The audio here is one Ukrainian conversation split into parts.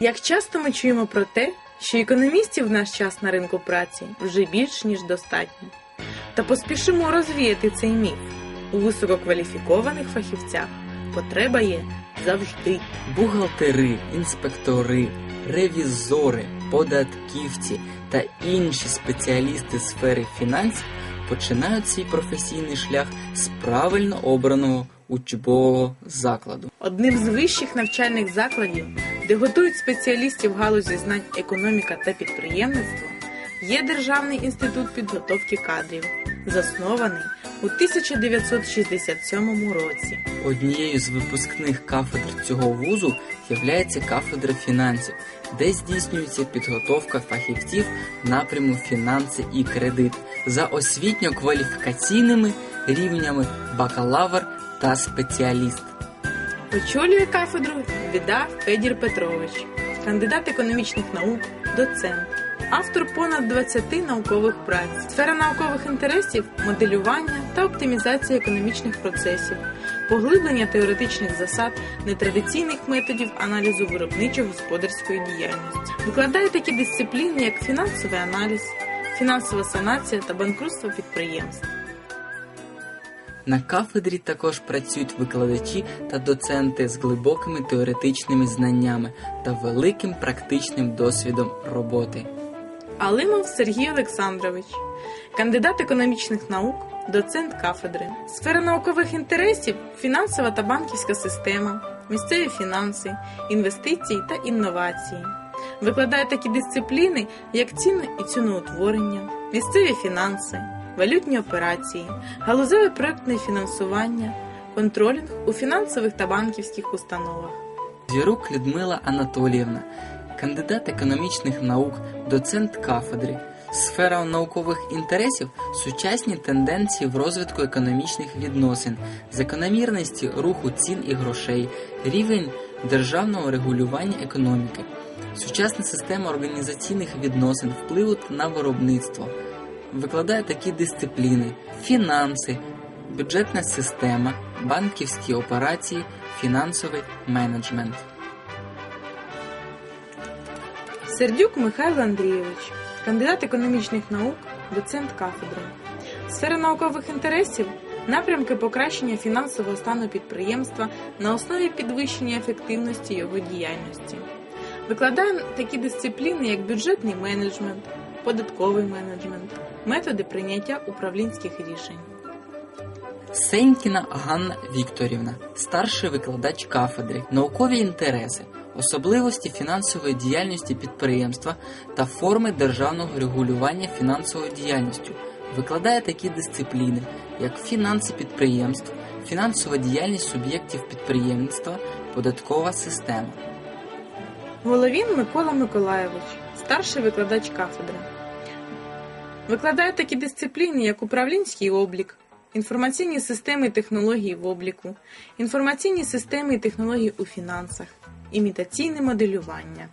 Як часто ми чуємо про те, що економістів в наш час на ринку праці вже більш ніж достатньо. Та поспішимо розвіяти цей міф. У висококваліфікованих фахівцях потреба є завжди. Бухгалтери, інспектори, ревізори, податківці та інші спеціалісти сфери фінансів починають свій професійний шлях з правильно обраного учбового закладу. Одним з вищих навчальних закладів, де готують спеціалістів галузі знань економіка та підприємництво, є Державний інститут підготовки кадрів, заснований у 1967 році. Однією з випускних кафедр цього вузу являється кафедра фінансів, де здійснюється підготовка фахівців напряму фінанси і кредит за освітньо-кваліфікаційними рівнями бакалавр та спеціаліст. Очолює кафедру Віда Федір Петрович, кандидат економічних наук, доцент, автор понад 20 наукових праць. Сфера наукових інтересів моделювання та оптимізація економічних процесів, поглиблення теоретичних засад нетрадиційних методів аналізу виробничо-господарської діяльності. Викладає такі дисципліни, як фінансовий аналіз, фінансова санація та банкрутство підприємств. На кафедрі також працюють викладачі та доценти з глибокими теоретичними знаннями та великим практичним досвідом роботи. Алимов Сергій Олександрович, кандидат економічних наук, доцент кафедри. Сфера наукових інтересів фінансова та банківська система, місцеві фінанси, інвестиції та інновації. Викладає такі дисципліни, як ціни і ціноутворення, місцеві фінанси, валютні операції, галузеве проектне фінансування, контролінг у фінансових та банківських установах. Звірук Людмила Анатоліївна, кандидат економічних наук, доцент кафедри. Сфера наукових інтересів сучасні тенденції в розвитку економічних відносин, закономірності руху цін і грошей, рівень державного регулювання економіки, сучасна система організаційних відносин, впливу на виробництво. Викладає такі дисципліни: фінанси, бюджетна система, банківські операції, фінансовий менеджмент. Сердюк Михайло Андрійович, кандидат економічних наук, доцент кафедри. Сфера наукових інтересів напрямки покращення фінансового стану підприємства на основі підвищення ефективності його діяльності. Викладає такі дисципліни, як бюджетний менеджмент, податковий менеджмент, методи прийняття управлінських рішень. Сенькіна Ганна Вікторівна, старший викладач кафедри, наукові інтереси, особливості фінансової діяльності підприємства та форми державного регулювання фінансовою діяльністю. Викладає такі дисципліни, як фінанси підприємств, фінансова діяльність суб'єктів підприємництва, податкова система. Головін Микола Миколаєвич, старший викладач кафедри. Викладає такі дисципліни, як управлінський облік, інформаційні системи і технології в обліку, інформаційні системи і технології у фінансах, імітаційне моделювання.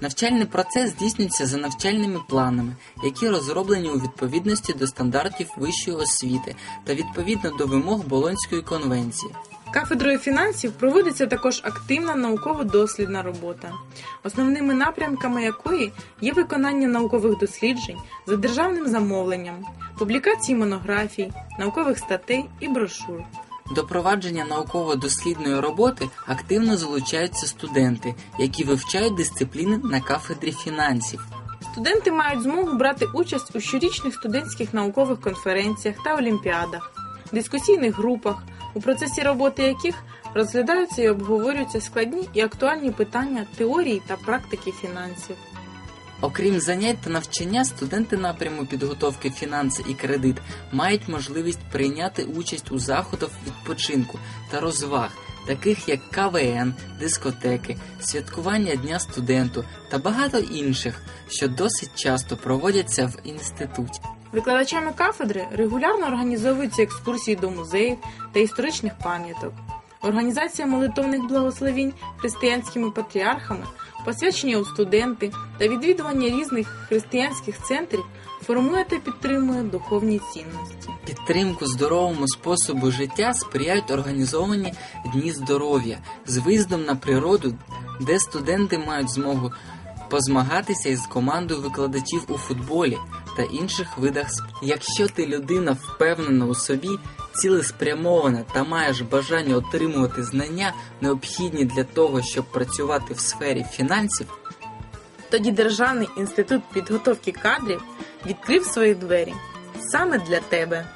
Навчальний процес здійснюється за навчальними планами, які розроблені у відповідності до стандартів вищої освіти та відповідно до вимог Болонської конвенції. Кафедрою фінансів проводиться також активна науково-дослідна робота, основними напрямками якої є виконання наукових досліджень за державним замовленням, публікації монографій, наукових статей і брошур. До провадження науково-дослідної роботи активно залучаються студенти, які вивчають дисципліни на кафедрі фінансів. Студенти мають змогу брати участь у щорічних студентських наукових конференціях та олімпіадах, дискусійних групах, у процесі роботи яких розглядаються і обговорюються складні і актуальні питання теорії та практики фінансів. Окрім занять та навчання, студенти напряму підготовки фінанси і кредит мають можливість прийняти участь у заходах відпочинку та розваг, таких як КВН, дискотеки, святкування Дня студенту та багато інших, що досить часто проводяться в інституті. Викладачами кафедри регулярно організовуються екскурсії до музеїв та історичних пам'яток, організація молитовних благословінь християнськими патріархами, посвячення у студенти та відвідування різних християнських центрів формує та підтримує духовні цінності. Підтримку здоровому способу життя сприяють організовані дні здоров'я з виїздом на природу де студенти мають змогу позмагатися із командою викладачів у футболі та інших видах спорту. Якщо ти людина впевнена у собі, цілеспрямована та маєш бажання отримувати знання, необхідні для того, щоб працювати в сфері фінансів, Тоді Державний інститут підготовки кадрів відкрив свої двері саме для тебе.